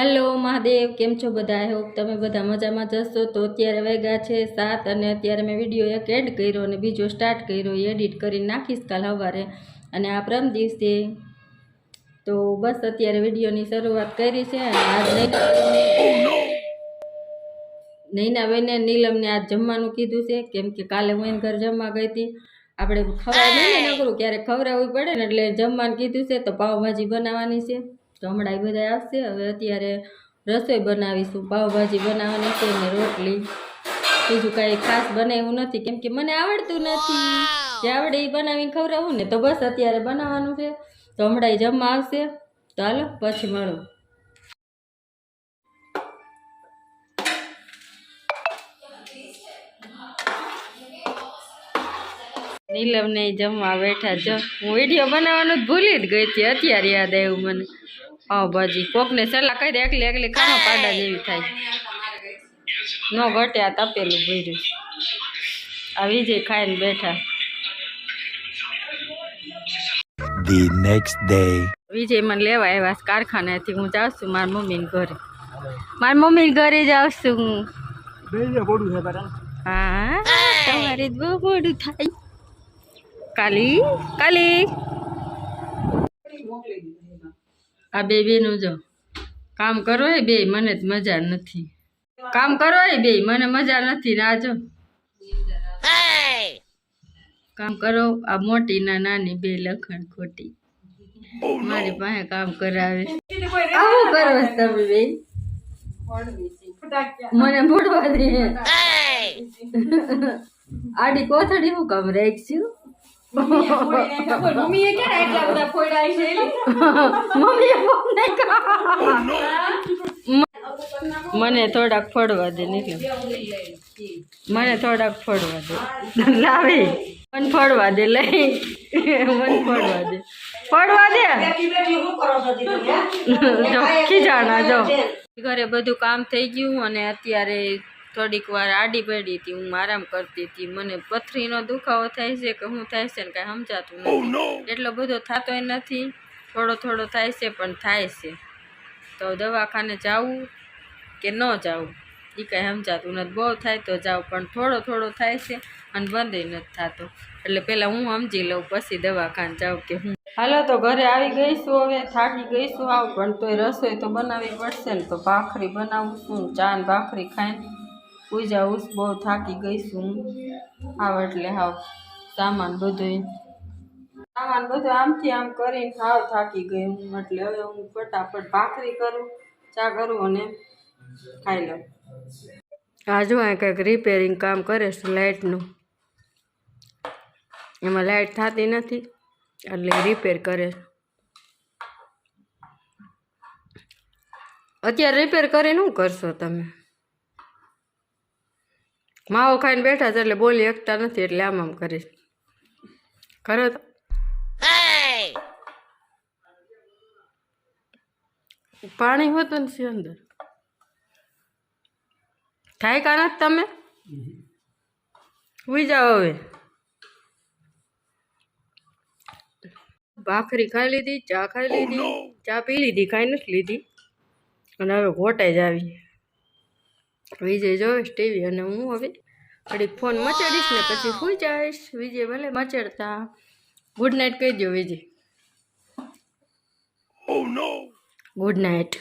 Hello Mahadev, કેમ છો બધા? આઈ હોપ તમે બધા મજામાં જશો તો અત્યારે વેગા છે સાત અને અત્યારે મેં વીડિયો એક એડ કર્યો અને બીજો સ્ટાર્ટ કર્યો. એડિટ કરીને નાખીશ કાલ સવારે. અને આ પ્રમ દિવસે. તો બસ અત્યારે વિડીયોની શરૂઆત કરી છે અને આજ નૈના બેને નીલમને આજ જમવાનું કીધું છે. કેમ કે કાલે હું એને ઘર જમવા ગઈ હતી. આપણે ખવડાવ નહીં ને ક્યારેક ખવડાવવું પડે ને એટલે જમવાનું કીધું છે. તો પાવભાજી બનાવવાની છે. તો હમણાં એ બધા આવશે. હવે અત્યારે રસોઈ બનાવીશું પાવભાજી બનાવવાની છે ને રોટલી. બીજું કાંઈ ખાસ બનાવ્યું નથી, કેમ કે મને આવડતું નથી. જે આવડે એ બનાવીને ખવડાવું ને તો બસ અત્યારે બનાવવાનું છે. તો હમણાં જમવા આવશે. હાલો, પછી મળો. નીલમ ને જમવા બેઠા. જો હું વીડિયો બનાવવાનું જ ભૂલી જ ગઈ હતી. અત્યારે યાદ આવ્યું મને. પાવભાજી કોકને સલાહ કરી દે એકલી એકલી ખાનો પાડા જેવી થાય. નો ઘટે આ તપેલું ભર્યું. આ વિજય ખાઈને બેઠા. The next day. વિજય મને લેવા આવ્યા છે કારખાનેથી. હું જાઉં છું મારા મમ્મીને ઘરે. મારા મમ્મીને ઘરે જાઉં છું હું. હા તમારે બહુ મોડું થાય. કાલી કાલી. આ બે બેનું જો. કામ કરો એ બે મને જ મજા નથી. કામ કરો એ બે મને મજા નથી ને આ જો કામ કરો આ મોટી ના નાની બે લખણ ખોટી. મારી પાસે કામ કરાવે. આવું કરો તમે બે? મને મોડવા દે. આડી કોથળી હું કામ રાખશું મમ્મીએ ક્યારે એટલા બધા ફોડા છે? મમ્મીએ. મને થોડાક ફોડવા દે નીકળ. મને થોડાક ફોડવા દે. લાવી. મને ફોડવા દે લઈ. મને ફોડવા દે. ફોડવા દે. જો ખીજાણા જો. ઘરે બધું કામ થઈ ગયું અને અત્યારે થોડીક વાર આડી પડી હતી હું આરામ કરતી હતી. મને પથરીનો દુખાવો થાય છે કે હું થાય છે ને કાંઈ સમજાતું નથી. એટલો બધો થતોય નથી થોડો થોડો થાય છે પણ થાય છે. તો દવાખાને જવું કે ન જવું એ કાંઈ સમજાતું નથી. બહુ થાય તો જાઉં પણ થોડો થોડો થાય છે અને બંધ નથી થતો. એટલે પહેલાં હું સમજી લઉં પછી દવાખાને જાઉં કે હું. હાલો તો ઘરે આવી ગઈશું હવે થાકી ગઈશું આવ પણ તોય રસોઈ તો બનાવવી પડશે ને તો ભાખરી બનાવું છું ચા ને ભાખરી ખાઈને પૂજા ઉસ બહુ થાકી ગઈશું આવ એટલે હાવ સામાન બધું સામાન બધું આમથી આમ કરીને હાવ થાકી ગઈ હું. એટલે હવે હું ફટાફટ ભાખરી કરું, ચા કરું અને ખાઈ લઉં. આજુ આ કંઈક રિપેરિંગ કામ કરે છે લાઇટનું એમાં લાઇટ થતી નથી, એટલે રિપેર કરે છે. અત્યારે રિપેર કરીને શું કરશો તમે? માવો ખાઈને બેઠા છે એટલે બોલી એકતા નથી એટલે આમ આમ કરીશ ખરો તો. પાણી હોતું ને અંદર. થાય કા નથી તમે? સુઈ જાઓ હવે. ભાખરી ખાઈ લીધી ચા ખાઈ લીધી ચા પી લીધી ખાઈ નથી લીધી. અને હવે ઘોટાઈ જ આવી. વિજય જોઈશ ટીવી અને હું હવે અડી ફોન મચાડીશ ને પછી સુઈ જઈશ. વિજય ભલે મચાડતા. ગુડ નાઇટ કહી દો વિજય. Oh good night